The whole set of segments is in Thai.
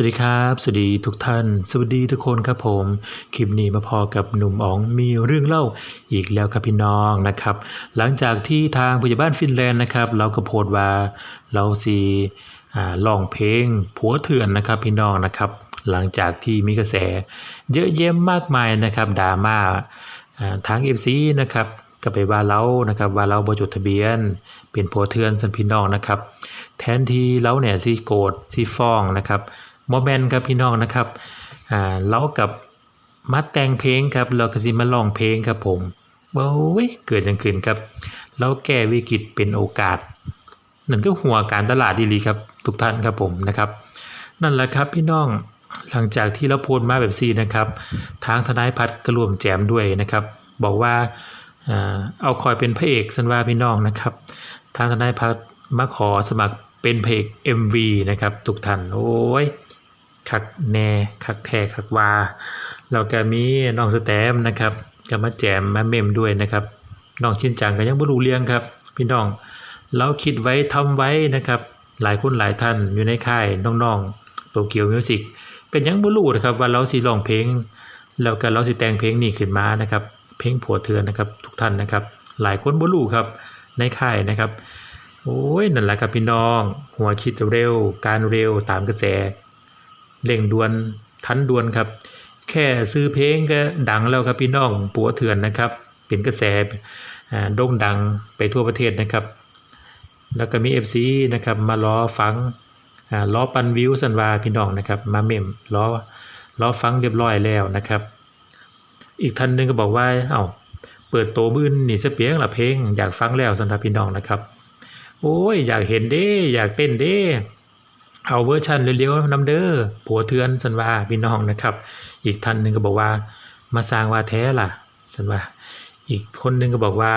สวัสดีครับ สวัสดีทุกท่าน สวัสดีทุกคนครับผม คลิปนี้มาพอกับหนุ่มอ๋องมีเรื่องเล่าอีกแล้วครับพี่น้องนะครับ หลังจากที่ทางผู้ใหญ่บ้านฟินแลนด์นะครับ เราก็โพสต์ว่าเราสีอ่าร้องเพลงผัวเถื่อนนะครับพี่น้องนะครับ หลังจากที่มีกระแส เยอะแยะมากมายนะครับดราม่าอ่าทาง FC นะครับก็ไปว่าเรานะครับว่าเราบ่จดทะเบียน เป็นผัวเถื่อนสันพี่น้องนะครับ แทนที่เราเนี่ยสิโกรธสิฟ้องนะครับ โมแมนครับพี่น้องนะครับอ่าเรากับมาแต่งเพลงครับ เราก็สิมารองเพลงครับผมว้าวเกิดอย่างขึ้นครับ เราแก้วิกฤตเป็นโอกาส นั่นก็หัวการตลาดดีหลีครับ ทุกท่านครับผมนะครับ นั่นแหละครับพี่น้องหลังจากที่เราโพสมาแบบซีนะครับ ทางทนายพัฒน์ก็รวมแจมด้วยนะครับ บอกว่าเอาคอยเป็นพระเอกสันว่าพี่น้องนะครับ ทางทนายพัฒน์มาขอสมัครเป็นเพลง MV นะครับทุกท่านโอ้ย คักแน่คักแท้คักวาเราก็มีน้องสแตมนะครับก็มาแจมมาเมมด้วยนะครับน้องชินจังก็ยังบ่รู้เรื่องครับ พี่น้องเราคิดไว้ทำไว้นะครับ หลายคนหลายท่านอยู่ในค่ายน้องๆโตเกียวมิวสิกก็ยังบ่รู้นะครับว่าเราสิร้องเพลงแล้วก็เราสิแต่งเพลงนี้ขึ้นมานะครับ เพลงผัวเถือนนะครับทุกท่านนะครับ หลายคนบ่รู้ครับในค่ายนะครับโอ้ยนั่นแหละครับพี่น้อง หัวคิดเร็ว การเร็วตามกระแส เร่งด่วนทันด่วนครับ แค่ซื้อเพลงก็ดังแล้วครับพี่น้องปัวเถื่อนนะครับ เป็นกระแสโด่งดังไปทั่วประเทศนะครับ แล้วก็มี FC นะครับมาล้อฟังอ่าล้อปันวิวสันวาพี่น้องนะครับ มาเมมล้อล้อฟังเรียบร้อยแล้วนะครับ อีกท่านหนึงก็บอกว่าเอ้าเปิดโตบื้นนี่เสเปียงละเพลงอยากฟังแล้วสำหรับพี่น้องนะครับ โอ้ยอยากเห็นเด้ อยากเต้นเด้ เอาเวอร์ชันเร็วๆนำเด้อผัวเทือนสันว่าพี่น้องนะครับ อีกท่านหนึ่งก็บอกว่า มาสร้างว่าแท้ล่ะสันว่า อีกคนหนึ่งก็บอกว่า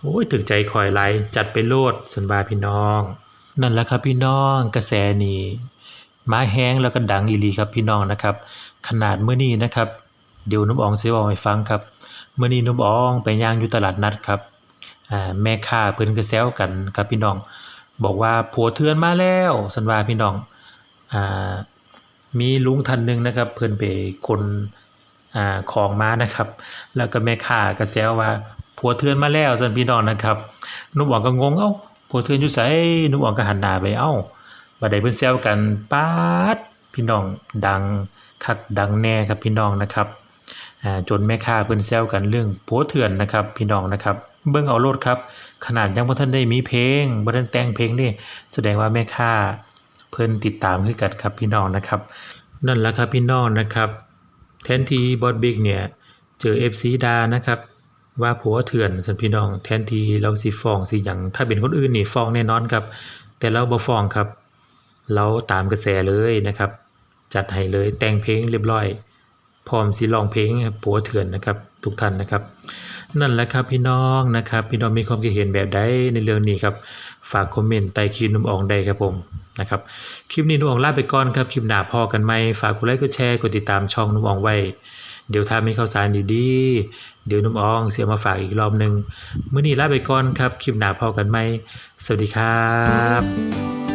โอ้ยถึงใจคอยไหลจัดไปโลดสันว่าพี่น้อง นั่นแหละครับพี่น้องกระแสนี่มาแห้งแล้วก็ดังอีลีครับพี่น้องนะครับ ขนาดเมื่อนี้นะครับ เดี๋ยวนุ่มอองเสิบอกให้ฟังครับเมื่อนี้นุ่มอองไปย่างอยู่ตลาดนัดครับแม่ค้าเพิ่นก็แซวกันครับพี่น้อง บอกว่าผัวเทือนมาแล้วสันว่าพี่น้องอ่ามีลุงท่านหนึ่งนะครับ เพิ่อนไปคนอ่าของมานะครับ แล้วก็แม่ค้าก็แซวว่าผัวเทือนมาแล้วสันพี่น้องนะครับนุ่มอองก็งงเอ้าผัวเทือนอยู่ไสนุ่มอองก็หันหน้าไปเอ้าบัดใดเพิ่นแซวกันป๊าดพี่น้องดังคักดังแน่ครับพี่น้องนะครับจนแม่ค้าเพิ่นแซวกันเรื่องโพสต์เถื่อนนะครับ พี่น้องนะครับ เบิ่งเอาโลดครับ ขนาดยังบ่ทันได้มีเพลงบ่ทันแต่งเพลงนี่แสดงว่าแม่ค้าเพิ่นติดตามคือกันครับพี่น้องนะครับ นั่นแหละครับพี่น้องนะครับแทนที่บอสบิ๊กเนี่ยเจอ FC ดานะครับว่าผัวเถื่อนสันพี่น้องแทนที่เราสิฟ้องสิหยังถ้าเป็นคนอื่นนี่ฟ้องแน่นอนครับ แต่เราบ่ฟ้องครับ เราตามกระแสเลยนะครับ จัดให้เลยแต่งเพลงเรียบร้อย พร้อมสิร้องเพลงผัวเถื่อนนะครับ ทุกท่านนะครับ นั่นแหละครับพี่น้องนะครับ พี่น้องมีความคิดเห็นแบบใดในเรื่องนี้ครับ ฝากคอมเมนต์ใต้คลิปนุ่มอองได้ครับผมนะครับคลิปนี้นุ่มอองลาไปก่อนครับคลิปหน้าพอกันไหมฝากกดไลค์กดแชร์กดติดตามช่องนุ่มอองไว้ เดี๋ยวถ้ามีข่าวสารดีๆเดี๋ยวนุ่มอองเสียมาฝากอีกรอบหนึ่งมื้อนี้ลาไปก่อนครับคลิปหน้าพอกันไหมสวัสดีครับ